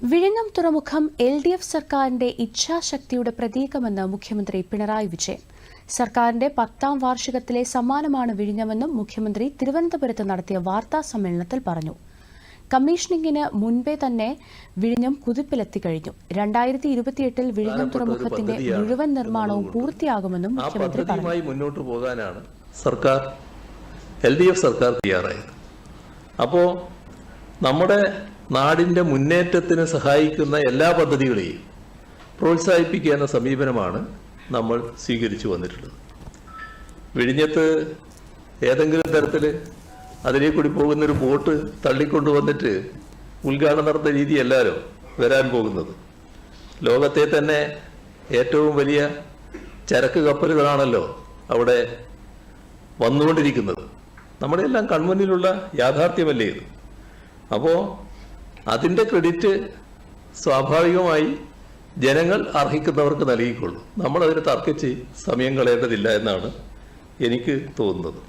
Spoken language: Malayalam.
വിഴിഞ്ഞം തുറമുഖം എൽ ഡി എഫ് സർക്കാരിന്റെ ഇച്ഛാശക്തിയുടെ പ്രതീകമെന്ന് മുഖ്യമന്ത്രി പിണറായി വിജയൻ. സർക്കാരിന്റെ പത്താം വാർഷികത്തിലെ സമ്മാനമാണ് വിഴിഞ്ഞമെന്നും മുഖ്യമന്ത്രി തിരുവനന്തപുരത്ത് നടത്തിയ വാർത്താ സമ്മേളനത്തിൽ പറഞ്ഞു. കമ്മീഷനിങ്ങിന് മുൻപേ തന്നെ വിഴിഞ്ഞം കുതിപ്പിലെത്തിക്കഴിഞ്ഞു രണ്ടായിരത്തി ഇരുപത്തിയെട്ടിൽ വിഴിഞ്ഞം തുറമുഖത്തിന്റെ മുഴുവൻ നിർമ്മാണവും പൂർത്തിയാകുമെന്നും മുഖ്യമന്ത്രി പറഞ്ഞു. മുന്നോട്ട് പോകാനാണ് സർക്കാർ എൽ ഡി എഫ് സർക്കാർ തയ്യാറായത്. അപ്പോ നമ്മുടെ നാടിന്റെ മുന്നേറ്റത്തിന് സഹായിക്കുന്ന എല്ലാ പദ്ധതികളെയും പ്രോത്സാഹിപ്പിക്കുക എന്ന സമീപനമാണ് നമ്മൾ സ്വീകരിച്ചു വന്നിട്ടുള്ളത്. വിഴിഞ്ഞത്ത് ഏതെങ്കിലും തരത്തിൽ അതിലേ കൂടി പോകുന്നൊരു ബോട്ട് തള്ളിക്കൊണ്ടു വന്നിട്ട് ഉദ്ഘാടനം നടന്ന എല്ലാവരും വരാൻ പോകുന്നത്. ലോകത്തെ തന്നെ ഏറ്റവും വലിയ ചരക്ക് കപ്പലുകളാണല്ലോ അവിടെ വന്നുകൊണ്ടിരിക്കുന്നത്. നമ്മുടെ എല്ലാം കൺമുന്നിലുള്ള യാഥാർത്ഥ്യമല്ലേ ഇത്? അപ്പോൾ അതിന്റെ ക്രെഡിറ്റ് സ്വാഭാവികമായി ജനങ്ങൾ അർഹിക്കുന്നവർക്ക് നൽകിക്കൊള്ളൂ. നമ്മളതിന് തർക്കിച്ച് സമയം കളയേണ്ടതില്ല എന്നാണ് എനിക്ക് തോന്നുന്നത്.